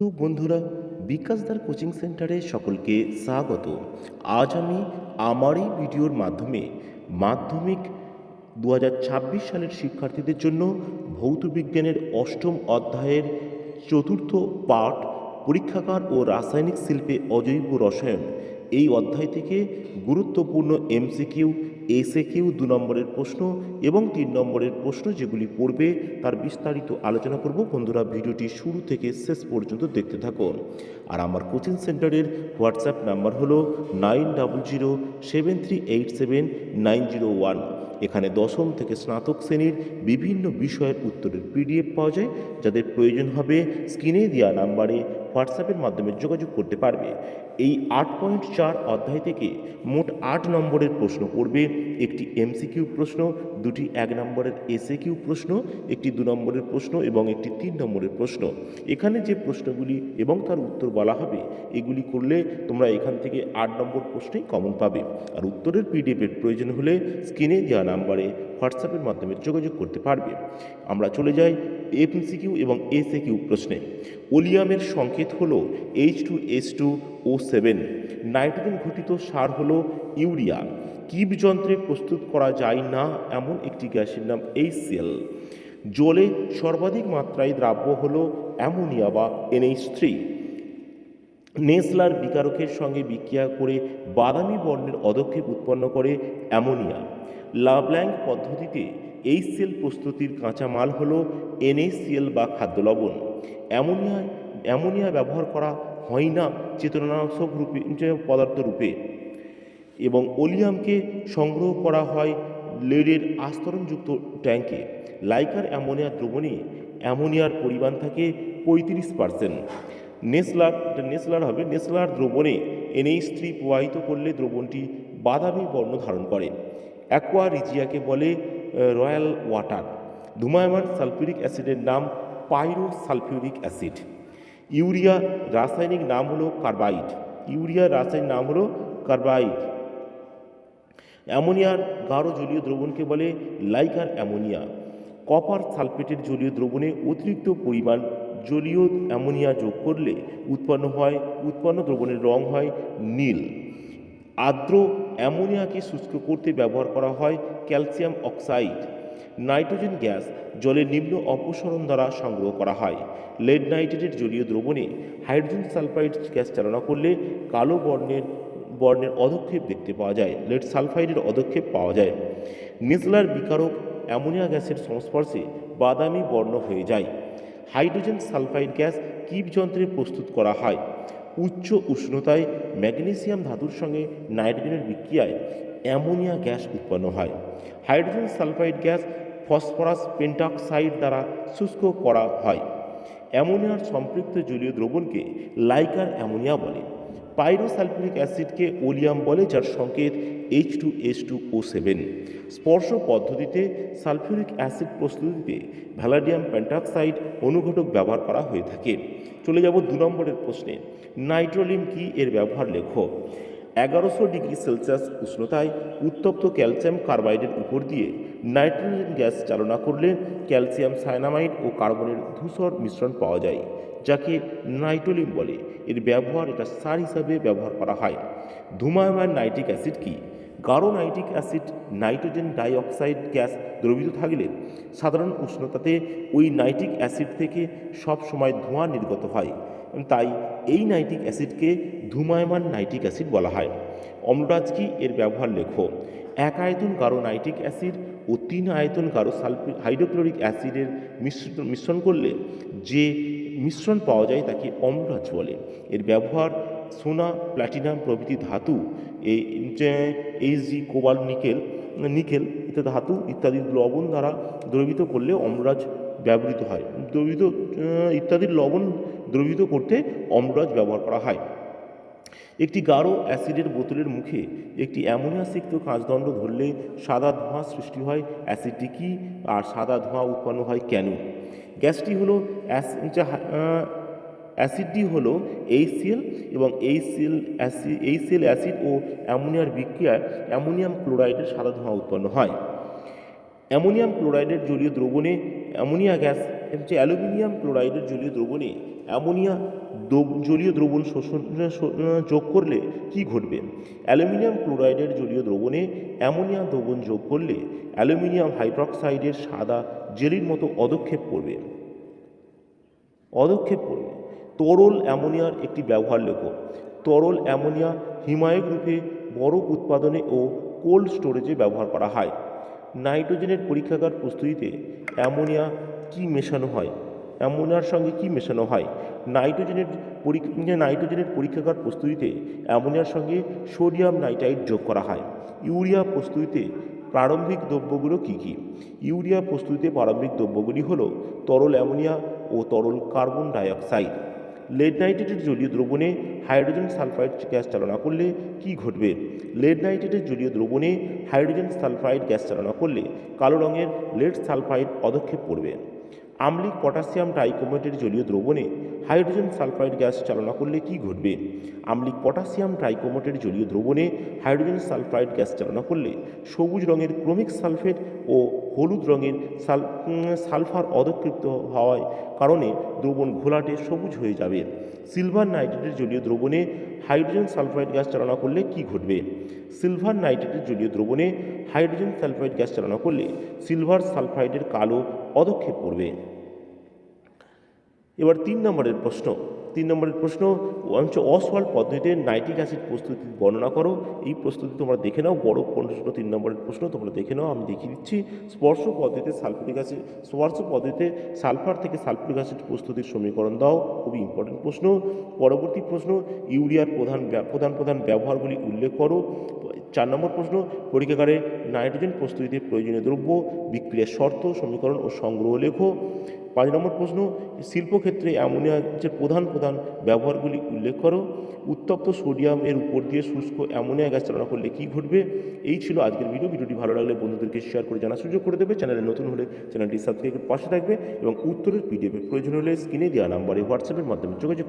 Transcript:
বন্ধুরা বিকাশদার কোচিং সেন্টারে সকলকে স্বাগত। আজ আমি আমার এই ভিডিওর মাধ্যমে মাধ্যমিক দু হাজার ছাব্বিশ সালের শিক্ষার্থীদের জন্য ভৌত বিজ্ঞানের অষ্টম অধ্যায়ের চতুর্থ পাঠ, পরীক্ষাগার ও রাসায়নিক শিল্পে অজৈব রসায়ন এই অধ্যায় থেকে গুরুত্বপূর্ণ এমসিকিউ এসএ কিউ দু নম্বরের প্রশ্ন এবং তিন নম্বরের প্রশ্ন যেগুলি পড়বে তার বিস্তারিত আলোচনা করব। বন্ধুরা, ভিডিওটি শুরু থেকে শেষ পর্যন্ত দেখতে থাকুন। আর আমার কোচিং সেন্টারের হোয়াটসঅ্যাপ নাম্বার হলো nine double zero seven three eight seven nine zero one. এখানে দশম থেকে স্নাতক শ্রেণির বিভিন্ন বিষয়ের উত্তরের পিডিএফ পাওয়া যায়, যাদের প্রয়োজন হবে স্ক্রিনে দেওয়া নাম্বারে হোয়াটসঅ্যাপের মাধ্যমে যোগাযোগ করতে পারবে। এই আট পয়েন্ট চার অধ্যায় থেকে মোট আট নম্বরের প্রশ্ন পড়বে। একটি এমসিকিউ প্রশ্ন, দুটি এক নম্বরের এসএ কিউ প্রশ্ন, একটি দু নম্বরের প্রশ্ন এবং একটি তিন নম্বরের প্রশ্ন। এখানে যে প্রশ্নগুলি এবং তার উত্তর বলা হবে, এগুলি করলে তোমরা এখান থেকে আট নম্বর প্রশ্নেই কমন পাবে। আর উত্তরের পিডিএফের প্রয়োজন হলে স্ক্রিনে দেওয়া নাম্বারে হোয়াটসঅ্যাপের মাধ্যমে যোগাযোগ করতে পারবে। আমরা চলে যাই এমসিকিউ এবং এসএ কিউ প্রশ্নে। ওলিয়ামের সংকেত হল H two S two O seven nitrogen ঘটিত সার হল ইউরিয়া। কিব যন্ত্রে প্রস্তুত করা যায় না এমন একটি গ্যাসের নাম এইচসিএল জলে সর্বাধিক মাত্রায় দ্রাব্য হল অ্যামোনিয়া বা এনএইচ থ্রি নেসলার বিকারকের সঙ্গে বিক্রিয়া করে বাদামি বর্ণের অদক্ষেপ উৎপন্ন করে অ্যামোনিয়া। লাভল্যাং পদ্ধতিতে এই সেল প্রস্তুতির কাঁচামাল হল এনএসিএল বা খাদ্য লবণ। অ্যামোনিয়া অ্যামোনিয়া ব্যবহার করা হয় না চেতনানাশক রূপে পদার্থ রূপে। এবং ওলিয়ামকে সংগ্রহ করা হয় লেডের আস্তরণযুক্ত ট্যাঙ্কে লাইকার অ্যামোনিয়া দ্রবণে অ্যামোনিয়ার পরিমাণ থাকে পঁয়ত্রিশ পার্সেন্ট নেসলার নেসলার হবে, নেসলার দ্রবণে এনএইচ থ্রি প্রবাহিত করলে দ্রবণটি বাদামি বর্ণ ধারণ করে। অ্যাকোয়া রিজিয়াকে বলে রয়্যাল ওয়াটার। ধুমায়মান সালফিউরিক অ্যাসিডের নাম পাইরো সালফিউরিক অ্যাসিড। ইউরিয়া রাসায়নিক নাম হলো কার্বাইড। ইউরিয়া রাসায়নিক নাম হলো কার্বাইড। অ্যামোনিয়ার গাঢ় জলীয় দ্রবণকে বলে লাইকার অ্যামোনিয়া। কপার সালফেটের জলীয় দ্রবণে অতিরিক্ত পরিমাণ জলীয় অ্যামোনিয়া যোগ করলে উৎপন্ন হয়, উৎপন্ন দ্রবণের রং হয় নীল। আর্দ্র অ্যামোনিয়াকে শুষ্ক করতে ব্যবহার করা হয় ক্যালসিয়াম অক্সাইড। নাইট্রোজেন গ্যাস জলের নিম্ন অপসরণ দ্বারা সংগ্রহ করা হয়। লেড নাইট্রেটের জলীয় দ্রবণে হাইড্রোজেন সালফাইড গ্যাস চালনা করলে কালো বর্ণের বর্ণের অধক্ষেপ দেখতে পাওয়া যায়, লেড সালফাইডের অধক্ষেপ পাওয়া যায়। নেসলার বিকারক অ্যামোনিয়া গ্যাসের সংস্পর্শে বাদামি বর্ণ হয়ে যায়। হাইড্রোজেন সালফাইড গ্যাস কিপ যন্ত্রে প্রস্তুত করা হয়। উচ্চ উষ্ণতায় ম্যাগনেসিয়াম ধাতুর সঙ্গে নাইট্রোজেনের বিক্রিয়ায় অ্যামোনিয়া গ্যাস উৎপন্ন হয়। Hydrogen sulphide gas phosphorus pentoxide দ্বারা শুষ্ক করা হয়। অ্যামোনিয়ার সম্পৃক্ত জলীয় দ্রবণকে লাইকার অ্যামোনিয়া বলে। পাইরোসালফিউরিক অ্যাসিডকে ওলিয়াম বলে, যার সংকেত H two S two O seven স্পর্শ পদ্ধতিতে সালফিউরিক অ্যাসিড প্রস্তুতিতে ভ্যালাডিয়াম পেন্টাক্সাইড অনুঘটক ব্যবহার করা হয়ে থাকে। চলে যাব দু নম্বরের প্রশ্নে। নাইট্রোলিম কি এর ব্যবহার লেখো এগারোশো ডিগ্রি সেলসিয়াস উষ্ণতায় উত্তপ্ত ক্যালসিয়াম কার্বাইডের উপর দিয়ে নাইট্রোজেন গ্যাস চালনা করলে ক্যালসিয়াম সাইনামাইড ও কার্বনের ধূসর মিশ্রণ পাওয়া যায়, যাকে নাইট্রোলিম বলে। এর ব্যবহার এটা সার হিসাবে ব্যবহার করা হয়। ধুমায়মান নাইট্রিক অ্যাসিড কি? গাঢ় nitric acid, nitrogen dioxide gas দ্রবীত থাকলে সাধারণ উষ্ণতাতে ওই নাইট্রিক অ্যাসিড থেকে সব সময় ধোঁয়া নির্গত হয়। তাই এই নাইট্রিক অ্যাসিডকে ধুমায়মান নাইট্রিক অ্যাসিড বলা হয়। অম্লরাজ কি? এর ব্যবহার লেখো। এক আয়তন গাঢ় নাইট্রিক অ্যাসিড ও তিন আয়তন গাঢ় সালফি হাইড্রোক্লোরিক অ্যাসিডের মিশ্রণ মিশ্রণ করলে যে মিশ্রণ পাওয়া যায় তাকে অম্লরাজ বলে। এর ব্যবহার সোনা প্ল্যাটিনাম প্রভৃতি ধাতু এই এইচ জি, কোবাল নিকেল নিকেল ইত্যাদি ধাতু ইত্যাদি লবণ দ্বারা দ্রবিত করলে অম্লরাজ ব্যবহৃত হয়। দ্রবিত ইত্যাদির লবণ দ্রবিত করতে অম্লরাজ ব্যবহার করা হয়। একটি গাঢ় অ্যাসিডের বোতলের মুখে একটি অ্যামোনিয়া সিক্ত কাঁচদণ্ড ধরলে সাদা ধোঁয়া সৃষ্টি হয়। অ্যাসিডটি কি? আর সাদা ধোঁয়া উৎপন্ন হয় কেন? গ্যাসটি হলো অ্যাসিডটি হলো এইচসিএল এবং এইচসিএল অ্যাসিড এইচসিএল অ্যাসিড ও অ্যামোনিয়ার বিক্রিয়ায় অ্যামোনিয়াম ক্লোরাইডের সাদা ধোঁয়া উৎপন্ন হয়। অ্যামোনিয়াম ক্লোরাইডের জলীয় দ্রবণে অ্যামোনিয়া গ্যাস হচ্ছে অ্যালুমিনিয়াম ক্লোরাইডের জলীয় দ্রবণে অ্যামোনিয়া জলীয় দ্রবণ শোষণ যোগ করলে কি ঘটবে? অ্যালুমিনিয়াম ক্লোরাইডের জলীয় দ্রবণে অ্যামোনিয়া দ্রবণ যোগ করলে অ্যালুমিনিয়াম হাইড্রক্সাইডের সাদা জেলির মতো অদক্ষেপ করবে। অদক্ষেপ করবে। তরল অ্যামোনিয়ার একটি ব্যবহার লেখো তরল অ্যামোনিয়া হিমায়ক রূপে বরফ উৎপাদনে ও কোল্ড স্টোরেজে ব্যবহার করা হয়। নাইট্রোজেনের পরীক্ষাগার প্রস্তুতিতে অ্যামোনিয়া কি মেশানো হয়? অ্যামোনিয়ার সঙ্গে কি মেশানো হয়? নাইট্রোজেনের পরীক্ষা নাইট্রোজেনের পরীক্ষাগার প্রস্তুতিতে অ্যামোনিয়ার সঙ্গে সোডিয়াম নাইট্রাইট যোগ করা হয়। ইউরিয়া প্রস্তুতিতে প্রারম্ভিক দ্রব্যগুলো কী কী? ইউরিয়া প্রস্তুতিতে প্রারম্ভিক দ্রব্যগুলি হল তরল অ্যামোনিয়া ও তরল কার্বন ডাইঅক্সাইড। লেড নাইট্রেটের জলীয় দ্রবণে হাইড্রোজেন সালফাইড গ্যাস চালনা করলে কি ঘটবে? লেড নাইট্রেটের জলীয় দ্রবণে হাইড্রোজেন সালফাইড গ্যাস চালনা করলে কালো রঙের লেড সালফাইড পদক্ষেপ পড়বে। আম্লিক পটাশিয়াম ট্রাইকোমেটের জলীয় দ্রবণে হাইড্রোজেন সালফাইড গ্যাস চালনা করলে কি ঘটবে? আম্লিক পটাশিয়াম ট্রাইকোমেটের জলীয় দ্রবণে হাইড্রোজেন সালফাইড গ্যাস চালনা করলে সবুজ রঙের ক্রমিক সালফেট ও হলুদ রঙের সাল সালফার অদক্ষিপ্ত হওয়ায় কারণে দ্রবণ ঘোলাটে সবুজ হয়ে যাবে। সিলভার নাইট্রেটের জলীয় দ্রবণে হাইড্রোজেন সালফাইড গ্যাস চালনা করলে কি ঘটবে? সিলভার নাইট্রেটের জলীয় দ্রবণে হাইড্রোজেন সালফাইড গ্যাস চালনা করলে সিলভার সালফাইডের কালো পদক্ষেপ পড়বে এবার তিন নম্বরের প্রশ্ন তিন নম্বরের প্রশ্ন হচ্ছে অসওয়াল্ড পদ্ধতিতে নাইট্রিক অ্যাসিড প্রস্তুতি বর্ণনা করো। এই প্রস্তুতি তোমরা দেখে নাও, বড় প্রশ্ন, তিন নম্বরের প্রশ্ন তোমরা দেখে নাও, আমি দেখিয়ে দিচ্ছি। স্পর্শ পদ্ধতিতে সালফিউরিক অ্যাসিড, স্পর্শ পদ্ধতিতে সালফার থেকে সালফিউরিক অ্যাসিড প্রস্তুতির সমীকরণ দাও, খুবই ইম্পর্টেন্ট প্রশ্ন। পরবর্তী প্রশ্ন, ইউরিয়ার প্রধান প্রধান প্রধান ব্যবহারগুলি উল্লেখ করো। চার নম্বর প্রশ্ন, পরীক্ষাগারে নাইট্রোজেন প্রস্তুতিতে প্রয়োজনীয় দ্রব্য, বিক্রিয়ার শর্ত, সমীকরণ ও সংগ্রহ লেখো। পাঁচ নম্বর প্রশ্ন, শিল্পক্ষেত্রে অ্যামোনিয়ার যে প্রধান প্রধান ব্যবহারগুলি উল্লেখ করো। উত্তপ্ত সোডিয়াম এর উপর দিয়ে শুষ্ক অ্যামোনিয়া গ্যাস চালনা করলে কী ঘটবে? এই ছিল আজকের ভিডিও ভিডিওটি ভালো লাগলে বন্ধুদেরকে শেয়ার করে জানার সুযোগ করে দেবে। চ্যানেলে নতুন হলে চ্যানেলটি সাবস্ক্রাইব করে পাশে থাকবে এবং উত্তরের পিডিএফের প্রয়োজন হলে স্ক্রিনে দেওয়া নাম্বারে হোয়াটসঅ্যাপের মাধ্যমে যোগাযোগ